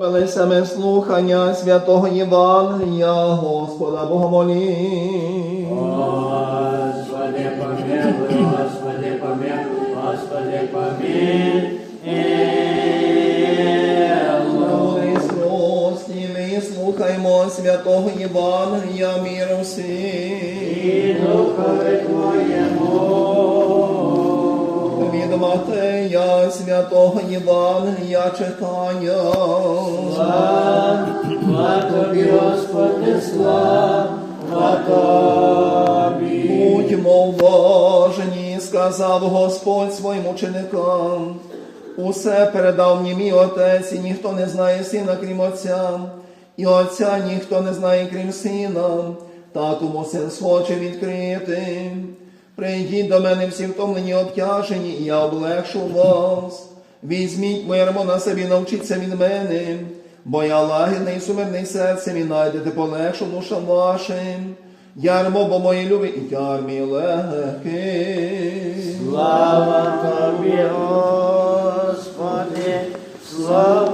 Велися ми слухання святого Євангелія, Господа Богомолі. Господи, помилуй, Господи, помилуй, Господи, помилуй. Христосні, ми слухаймо святого Євангелія миру І всім. Духові Твоєму. Матея святого Євангелія читання. Слава Тобі, Господи, слава Тобі. Будьмо уважні, сказав Господь своїм ученикам. Усе передав мені мій отець, і ніхто не знає сина, крім Отця, і Отця ніхто не знає, крім сина, та кому син схоче відкрити. Прийдіть до мене всі втомлені обтяжені, і я облегшу вас. Візьміть моє ярмо на собі, навчіться від мене, бо я лагідний і сумирний серцем, і найдете полегшу душам вашим. Ярмо, бо мої любі, і тяр мій. Слава Тобі, Господи, слава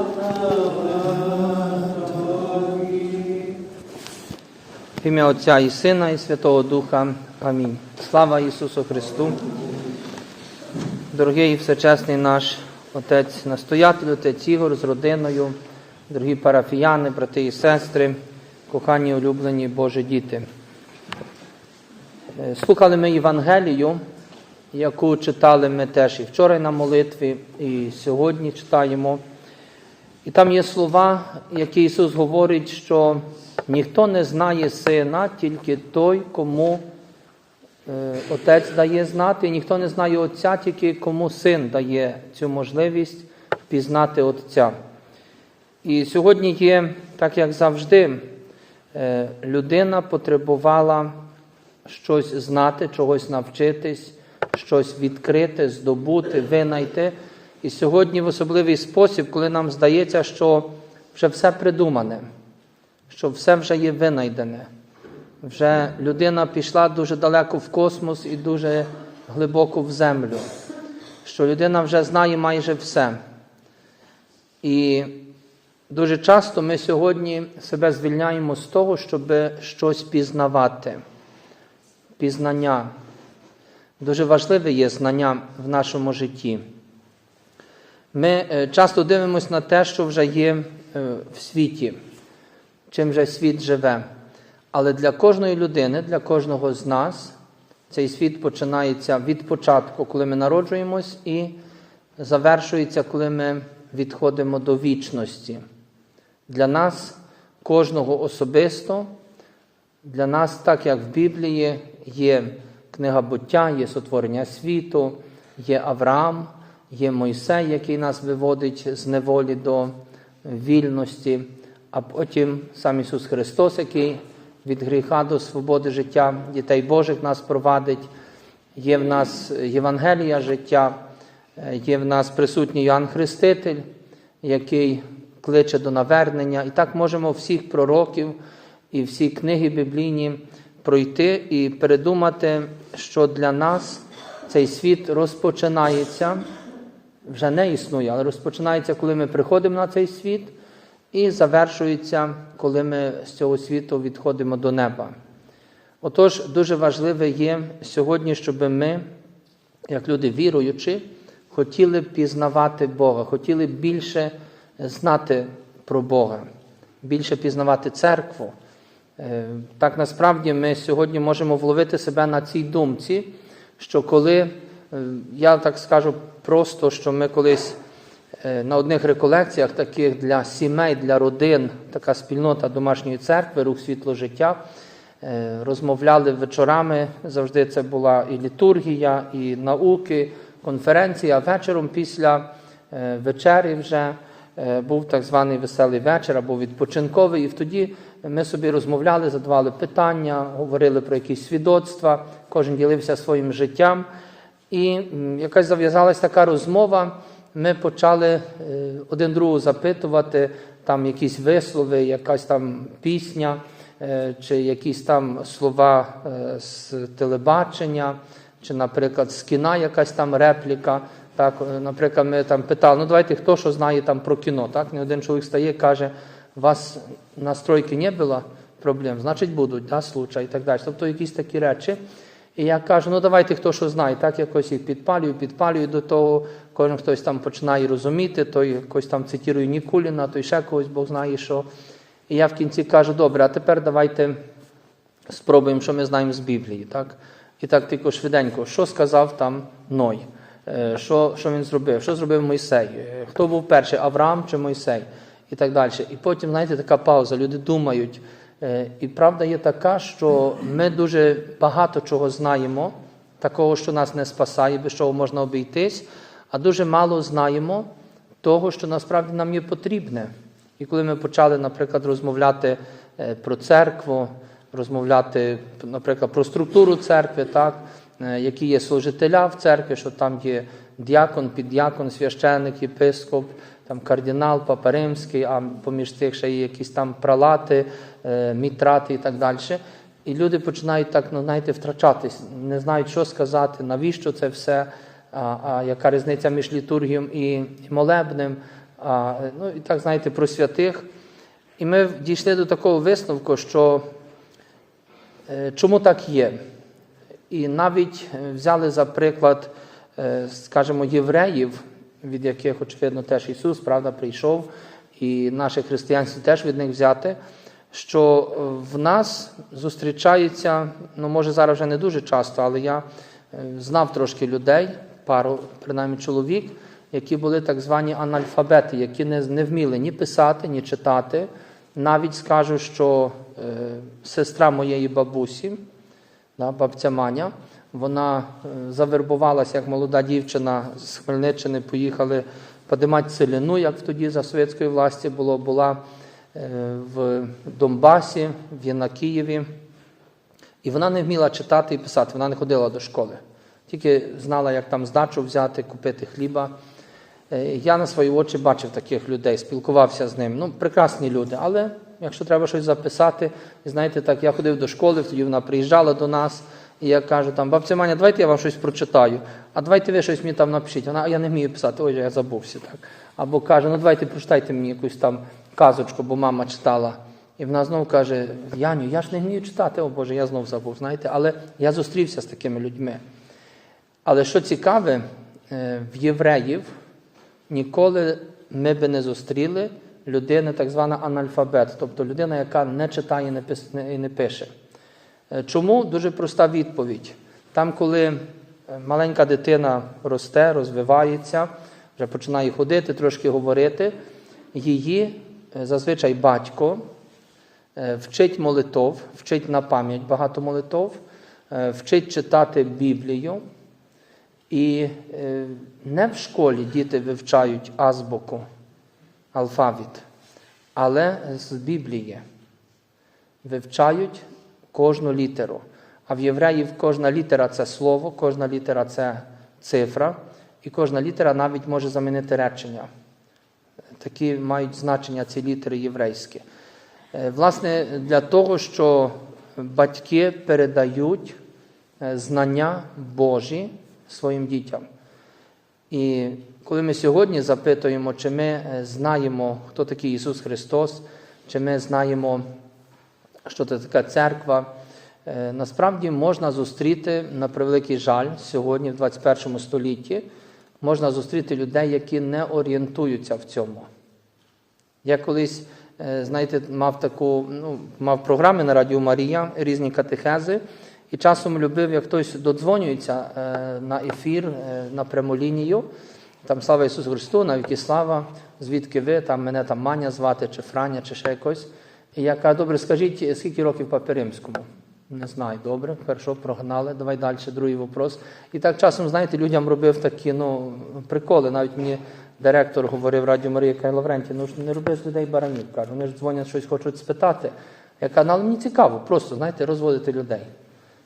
ім'я Отця і Сина, і Святого Духа. Амінь. Слава Ісусу Христу. Дорогий і всечесний наш Отець настоятель, Отець Ігор з родиною, дорогі парафіяни, брати і сестри, кохані улюблені Божі діти. Е, Слухали ми Євангелію, яку читали ми теж і вчора на молитві, і сьогодні читаємо. І там є слова, які Ісус говорить, що ніхто не знає сина, тільки той, кому е, Отець дає знати, ніхто не знає Отця, тільки кому син дає цю можливість пізнати Отця. І сьогодні є, так як завжди, е, людина потребувала щось знати, чогось навчитись, щось відкрити, здобути, винайти. І сьогодні в особливий спосіб, коли нам здається, що вже все придумане, що все вже є винайдене. Вже людина пішла дуже далеко в космос і дуже глибоко в землю, що людина вже знає майже все. І дуже часто ми сьогодні себе звільняємо з того, щоб щось пізнавати. Пізнання. Дуже важливе є знання в нашому житті. Ми е, часто дивимося на те, що вже є е, в світі, чим вже світ живе. Але для кожної людини, для кожного з нас, цей світ починається від початку, коли ми народжуємось, і завершується, коли ми відходимо до вічності. Для нас, кожного особисто, для нас, так як в Біблії, є книга буття, є сотворення світу, є Авраам, є Мойсей, який нас виводить з неволі до вільності, а потім сам Ісус Христос, який від гріха до свободи життя дітей Божих нас провадить. Є в нас Євангелія життя, є в нас присутній Йоанн Хреститель, який кличе до навернення. І так можемо всіх пророків і всі книги біблійні пройти і передумати, що для нас цей світ розпочинається, вже не існує, але розпочинається, коли ми приходимо на цей світ, і завершується, коли ми з цього світу відходимо до неба. Отож, дуже важливе є сьогодні, щоб ми, як люди віруючі, хотіли пізнавати Бога, хотіли більше знати про Бога, більше пізнавати церкву. Е, Так насправді ми сьогодні можемо вловити себе на цій думці, що коли, е, я так скажу просто, що ми колись на одних реколекціях, таких для сімей, для родин, така спільнота домашньої церкви, рух світло життя, е, розмовляли вечорами. Завжди це була і літургія, і науки, конференції, а вечором після е, вечері вже е, був так званий веселий вечір або відпочинковий. І тоді ми собі розмовляли, задавали питання, говорили про якісь свідоцтва, кожен ділився своїм життям. І якась зав'язалась така розмова. Ми почали е, один другого запитувати, там якісь вислови, якась там пісня, е, чи якісь там слова е, з телебачення, чи, наприклад, з кіна якась там репліка. Так, наприклад, ми там питали, ну давайте хто що знає там про кіно. Так, не один чоловік стає, каже, у вас на стройці не було проблем, значить будуть, да, случай і так далі. Тобто якісь такі речі. І я кажу, ну давайте хто що знає, так якось їх підпалюю, підпалюю до того, кожен хтось там починає розуміти, той якось там цитірує Нікуліна, той ще когось Бог знає що. І я в кінці кажу, добре, а тепер давайте спробуємо, що ми знаємо з Біблії. Так? І так тільки швиденько, що сказав там Ной, Е, що, що він зробив, що зробив Мойсей, Е, хто був перший, Авраам чи Мойсей, і так далі. І потім, знаєте, така пауза, люди думають. Е, І правда є така, що ми дуже багато чого знаємо, такого, що нас не спасає, без чого можна обійтись, а дуже мало знаємо того, що насправді нам є потрібне. І коли ми почали, наприклад, розмовляти е, про церкву, розмовляти, наприклад, про структуру церкви, так, е, які є служителя в церкві, що там є діакон, піддіакон, священник, єпископ, там кардинал, папа римський, а поміж тих ще є якісь там пралати, мітрати і так далі. І люди починають так, ну, знаєте, втрачатись, не знають, що сказати, навіщо це все, а, а яка різниця між літургієм і, і молебнем. А, ну, і так, знаєте, про святих. І ми дійшли до такого висновку, що е, чому так є? І навіть е, взяли за приклад, е, скажімо, євреїв, від яких, очевидно, теж Ісус, правда, прийшов, і наше християнство теж від них взяти, що е, в нас зустрічається, ну, може, зараз вже не дуже часто, але я е, знав трошки людей, пару, принаймні чоловік, які були так звані анальфабети, які не, не вміли ні писати, ні читати. Навіть скажу, що е, сестра моєї бабусі, да, бабця Маня, вона е, завербувалася як молода дівчина з Хмельниччини, поїхали подимати селіну, як тоді за совєтської власті було, була в Донбасі, в на Києві. І вона не вміла читати і писати, вона не ходила до школи. Тільки знала, як там здачу взяти, купити хліба. Е, Я на свої очі бачив таких людей, спілкувався з ними. Ну, прекрасні люди, але якщо треба щось записати, знаєте, так, я ходив до школи, тоді вона приїжджала до нас, і я кажу, там, бабця Маня, давайте я вам щось прочитаю, а давайте ви щось мені там напишіть. Вона, а я не вмію писати, ой, я забувся. так. Або каже, ну давайте прочитайте мені якусь там казочку, бо мама читала. І вона знову каже: Яню, я ж не вмію читати, о Боже, я знов забув. Знаєте, але я зустрівся з такими людьми. Але що цікаве, е, в євреїв ніколи ми би не зустріли людини, так звана анальфабет, тобто людина, яка не читає і не пише. Е, Чому? Дуже проста відповідь. Там, коли е, маленька дитина росте, розвивається, вже починає ходити, трошки говорити, її зазвичай батько е, вчить молитов, вчить на пам'ять багато молитов, е, вчить читати Біблію. І е, не в школі діти вивчають азбуку, алфавіт, але з Біблії вивчають кожну літеру. А в євреїв кожна літера це слово, кожна літера це цифра, і кожна літера навіть може замінити речення. Такі мають значення ці літери єврейські. Е, Власне, для того, що батьки передають е, знання Божі своїм дітям. І коли ми сьогодні запитуємо, чи ми е, знаємо, хто такий Ісус Христос, чи ми знаємо, що це така церква, насправді можна зустріти, на превеликий жаль, сьогодні, в 21 столітті, можна зустріти людей, які не орієнтуються в цьому. Я колись, е, знаєте, мав таку, ну, мав програми на Радіо Марія, різні катехези, і часом любив, як хтось додзвонюється е, на ефір, е, на пряму лінію. Там слава Ісусу Христу, навіки слава, звідки ви, там мене там Маня звати, чи Франя, чи ще якось. І я кажу, добре, скажіть, скільки років Папі Римському? Не знаю, добре, хорошо, прогнали, давай далі, другий вопрос. І так часом, знаєте, людям робив такі ну, приколи. Навіть мені директор говорив Радіо Марія каже, Лавренті, ну ж не роби з людей баранів. Каже, вони ж дзвонять, щось хочуть спитати. Я кажу, «Ну, але мені цікаво, просто знаєте, розводити людей.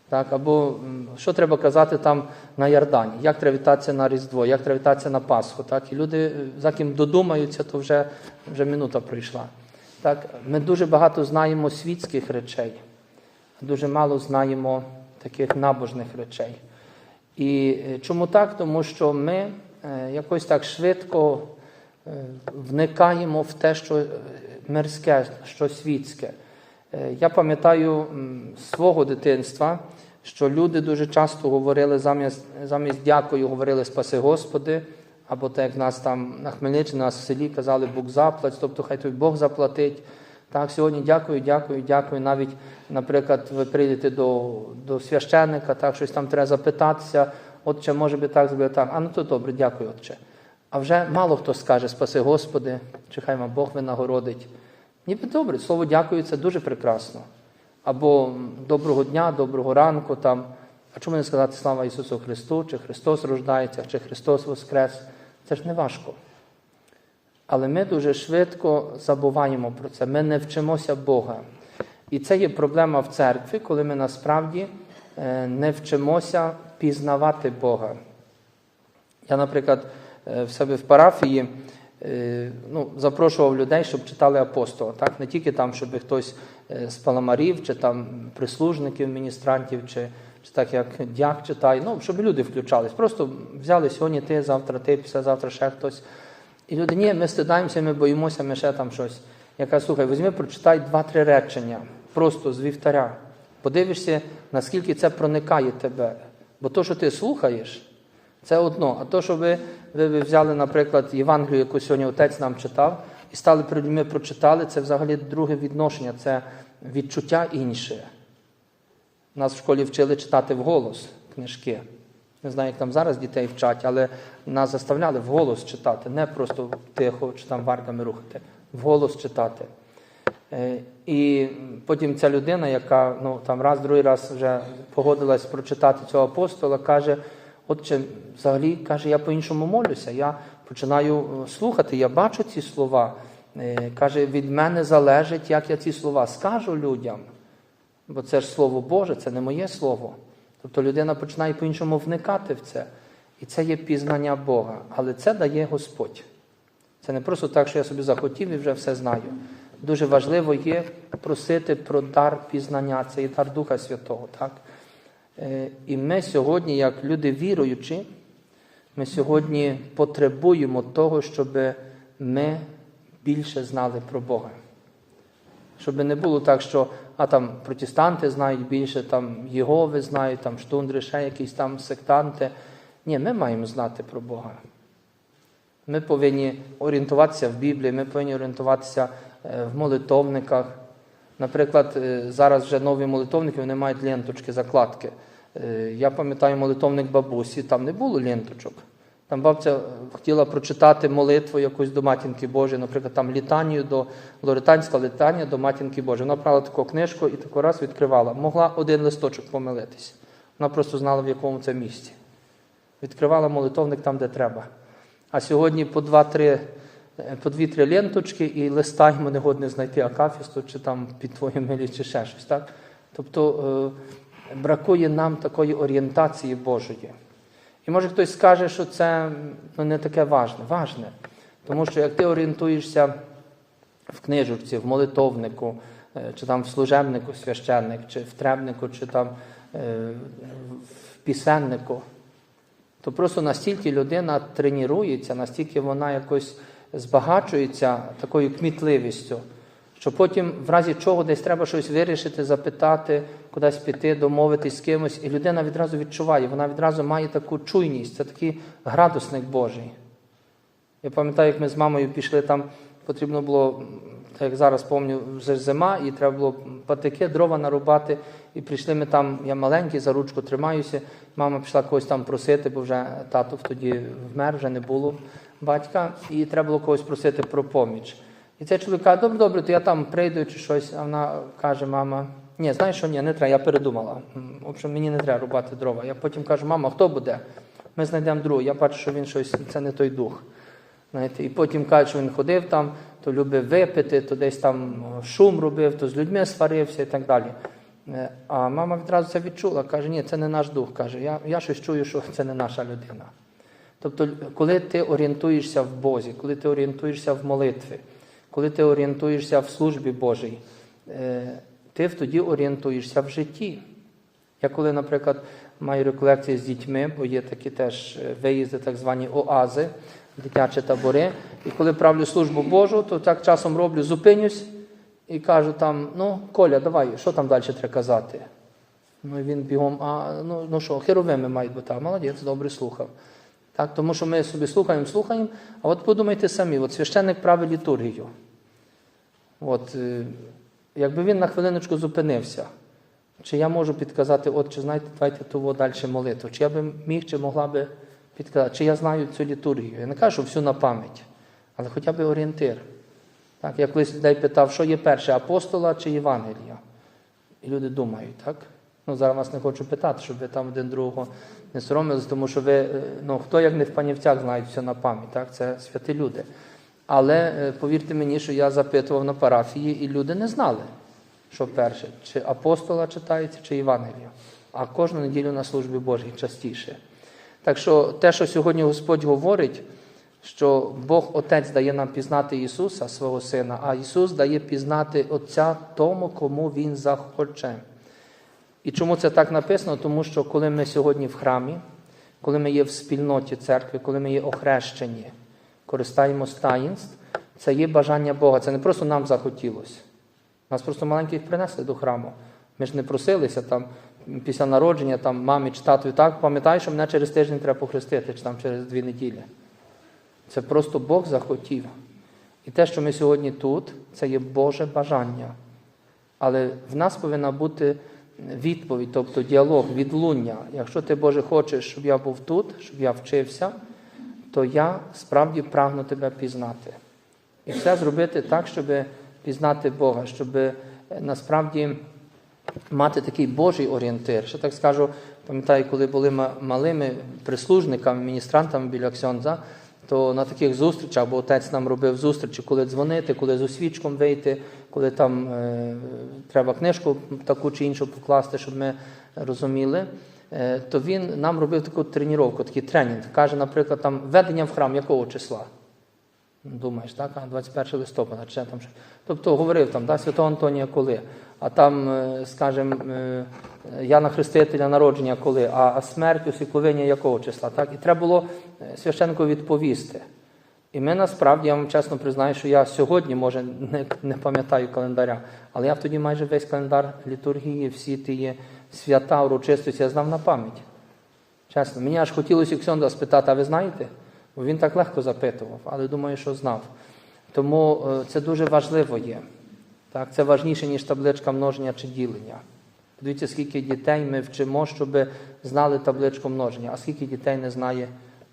Так, або що треба казати там на Ярдані, як треба вітатися на Різдво, як треба вітатися на Пасху. Так? І люди, е, за ким додумаються, то вже, вже минута пройшла. Так? Ми дуже багато знаємо світських речей, дуже мало знаємо таких набожних речей. І е, чому так? Тому що ми е, якось так швидко е, вникаємо в те, що е, мирське, що світське. Е, Я пам'ятаю свого дитинства, що люди дуже часто говорили замість, замість дякую, говорили спаси Господи, або так як нас там на Хмельниччині, нас в селі казали Бог заплать, тобто хай тобі Бог заплатить. Так, сьогодні дякую, дякую, дякую. Навіть, наприклад, ви прийдете до, до священника, так, щось там треба запитатися, отче, може би так зробити так. А ну то добре, дякую, отче. А вже мало хто скаже спаси Господи, чи хай вам Бог винагородить. Ніби добре, слово дякую, це дуже прекрасно. Або доброго дня, доброго ранку там. А чому не сказати слава Ісусу Христу, чи Христос рождається, чи Христос Воскрес? Це ж не важко. Але ми дуже швидко забуваємо про це. Ми не вчимося Бога. І це є проблема в церкві, коли ми насправді е, не вчимося пізнавати Бога. Я, наприклад, е, в себе в парафії е, ну, запрошував людей, щоб читали апостола. Так? Не тільки там, щоб хтось е, з паламарів, чи там прислужників, міністрантів, чи, чи так як дяк читає, ну, щоб люди включались. Просто взяли сьогодні ти, завтра ти, післязавтра ще хтось. І люди, ні, ми стидаємося, ми боїмося, ми ще там щось. Я кажу, слухай, візьми, прочитай два-три речення, просто з вівтаря. Подивишся, наскільки це проникає тебе. Бо то, що ти слухаєш, це одно. А то, що ви, ви, ви взяли, наприклад, Євангелію, яку сьогодні отець нам читав, і стали перед людьми прочитали, це взагалі друге відношення, це відчуття інше. Нас в школі вчили читати вголос книжки. Не знаю, як там зараз дітей вчать, але нас заставляли вголос читати, не просто тихо чи там варками рухати, вголос читати. Е, І потім ця людина, яка ну, там раз, другий раз вже погодилась прочитати цього апостола, каже: отче, взагалі каже, я по-іншому молюся. Я починаю е, слухати, я бачу ці слова. Е, Каже, від мене залежить, як я ці слова скажу людям. Бо це ж слово Боже, це не моє слово. Тобто людина починає по-іншому вникати в це. І це є пізнання Бога. Але це дає Господь. Це не просто так, що я собі захотів і вже все знаю. Дуже важливо є просити про дар пізнання, це є дар Духа Святого. Так? Е, І ми сьогодні, як люди віруючі, ми сьогодні потребуємо того, щоб ми більше знали про Бога. Щоб не було так, що а там протестанти знають більше, там Єгови знають, там штундри, ще якісь там сектанти. Ні, ми маємо знати про Бога. Ми повинні орієнтуватися в Біблії, ми повинні орієнтуватися в молитовниках. Наприклад, е, зараз вже нові молитовники вони мають ленточки, закладки. Е, Я пам'ятаю молитовник бабусі, там не було ленточок. Там бабця е, хотіла прочитати молитву якусь до Матінки Божої, наприклад, там літанію до лоританська літання до Матінки Божої. Вона брала таку книжку і таку раз відкривала. Могла один листочок помилитись. Вона просто знала, в якому це місці. Відкривала молитовник там, де треба. А сьогодні по два-три е, по дві-три ленточки і листаємо, не годне знайти акафісту, чи там під твою милі, чи ще щось. Так? Тобто е, бракує нам такої орієнтації Божої. І може хтось скаже, що це ну, не таке важне. Важне. Тому що як ти орієнтуєшся в книжці, в молитовнику, е, чи там в служебнику священник, чи в требнику, чи там е, в пісеннику, то просто настільки людина тренується, настільки вона якось збагачується такою кмітливістю, що потім, в разі чого, десь треба щось вирішити, запитати, кудись піти, домовитись з кимось, і людина відразу відчуває, вона відразу має таку чуйність, це такий градусник Божий. Я пам'ятаю, як ми з мамою пішли там, потрібно було, так як зараз пам'ятаю, вже зима, і треба було патики, дрова нарубати. І прийшли ми там, я маленький, за ручку тримаюся. Мама пішла когось там просити, бо вже тато тоді вмер, вже не було батька, і треба було когось просити про поміч. І цей чоловік каже, добре, добре, то я там прийду чи щось. А вона каже, мама, ні, знаєш що, ні, не треба, я передумала. В общем, мені не треба рубати дрова. Я потім кажу, мама, хто буде? Ми знайдемо другого. Я бачу, що він щось, це не той дух. Знаєте, і потім каже, що він ходив там, то любив випити, то десь там шум робив, то з людьми сварився і так далі. Е, А мама відразу це відчула, каже, ні, це не наш дух. Каже, я, я щось чую, що це не наша людина. Тобто, коли ти орієнтуєшся в Бозі, коли ти орієнтуєшся в молитві, коли ти орієнтуєшся в службі Божій, е, ти тоді орієнтуєшся в житті. Я коли, наприклад, маю реколекції з дітьми, бо є такі теж е, виїзди, так звані оази, дитячі табори. І коли правлю службу Божу, то так часом роблю, зупинюсь і кажу там: ну, Коля, давай, що там далі треба казати? Ну і він бігом, а ну, ну що, херовими мають бути, молодець, добре слухав. Так, тому що ми собі слухаємо, слухаємо, а от подумайте самі, от священник править літургію. От, е, якби він на хвилиночку зупинився, чи я можу підказати, от, чи знаєте, давайте того далі молитву, чи я би міг, чи могла би підказати, чи я знаю цю літургію. Я не кажу, всю на пам'ять, але хоча б орієнтир. Так, я колись людей питав, що є перше, апостола чи Євангелія? І люди думають, так? Ну, зараз вас не хочу питати, щоб ви там один другого не соромились, тому що ви, е, ну, хто як не в панівцях знають все на пам'ять, так? Це святі люди. Але е, повірте мені, що я запитував на парафії, і люди не знали, що перше, чи апостола читається, чи Євангелія. А кожну неділю на службі Божій частіше. Так що те, що сьогодні Господь говорить, що Бог Отець дає нам пізнати Ісуса, свого Сина, а Ісус дає пізнати Отця тому, кому Він захоче. І чому це так написано? Тому що коли ми сьогодні в храмі, коли ми є в спільноті церкви, коли ми є охрещені, користаємось таїнств, це є бажання Бога. Це не просто нам захотілося. Нас просто маленьких принесли до храму. Ми ж не просилися там після народження, там мамі чи татові, так, пам'ятай, що мене через тиждень треба похрестити, чи там через дві неділі. Це просто Бог захотів. І те, що ми сьогодні тут, це є Боже бажання. Але в нас повинна бути відповідь, тобто діалог, відлуння. Якщо ти, Боже, хочеш, щоб я був тут, щоб я вчився, то я справді прагну тебе пізнати. І все зробити так, щоб пізнати Бога, щоб е, насправді мати такий Божий орієнтир. Що так скажу, пам'ятаю, коли були ма- малими прислужниками, міністрантами біля Ксьондза, то на таких зустрічах, бо отець нам робив зустрічі, коли дзвонити, коли з освічком вийти, коли там е, треба книжку таку чи іншу покласти, щоб ми розуміли, е, то він нам робив таку тренування, такий тренінг. Каже, наприклад, там ведення в храм якого числа? Думаєш, так? А 21 листопада, чи там щось. Тобто говорив там, да, Святого Антонія коли, а там, е, скажімо, е, Яна Хрестителя народження коли, а смерть усікловення якого числа. Так? І треба було е, священнику відповісти. І ми насправді, я вам чесно признаю, що я сьогодні, може, не, не пам'ятаю календаря, але я тоді майже весь календар літургії, всі ті свята, урочистості, я знав на пам'ять. Чесно, мені аж хотілося Ксьонда спитати, а ви знаєте? Бо він так легко запитував, але думаю, що знав. Тому е, це дуже важливо є. Так, це важніше, ніж табличка множення чи ділення. Подивіться, скільки дітей ми вчимо, щоб знали табличку множення, а скільки дітей не знає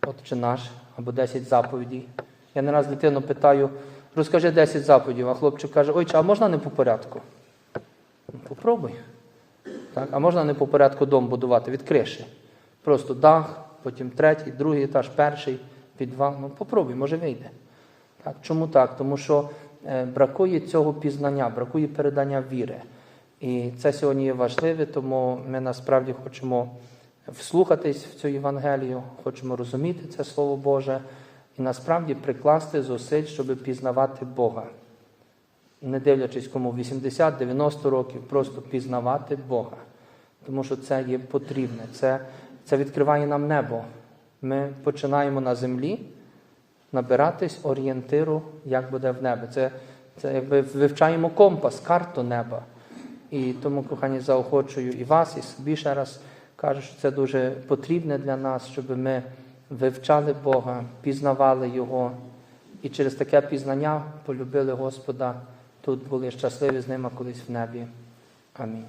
Отче наш або 10 заповідей. Я не раз дитину питаю, розкажи 10 заповідей, а хлопчик каже, ой, а можна не по порядку? Ну, Попробуй. Так? А можна не по порядку дом будувати від криші. Просто дах, потім третій, другий етаж, перший, підвал. Ну, попробуй, може вийде. Так? Чому так? Тому що е, бракує цього пізнання, бракує передання віри. І це сьогодні є важливе, тому ми насправді хочемо вслухатись в цю Євангелію, хочемо розуміти це Слово Боже і насправді прикласти зусиль, щоб пізнавати Бога. Не дивлячись кому 80-90 років, просто пізнавати Бога. Тому що це є потрібне, це, це відкриває нам небо. Ми починаємо на землі набиратись орієнтиру, як буде в небі. Це, це якби вивчаємо компас, карту неба. І тому, кохані, заохочую і вас, і собі ще раз кажу, що це дуже потрібне для нас, щоб ми вивчали Бога, пізнавали Його і через таке пізнання полюбили Господа, тут були щасливі з ними колись в небі. Амінь.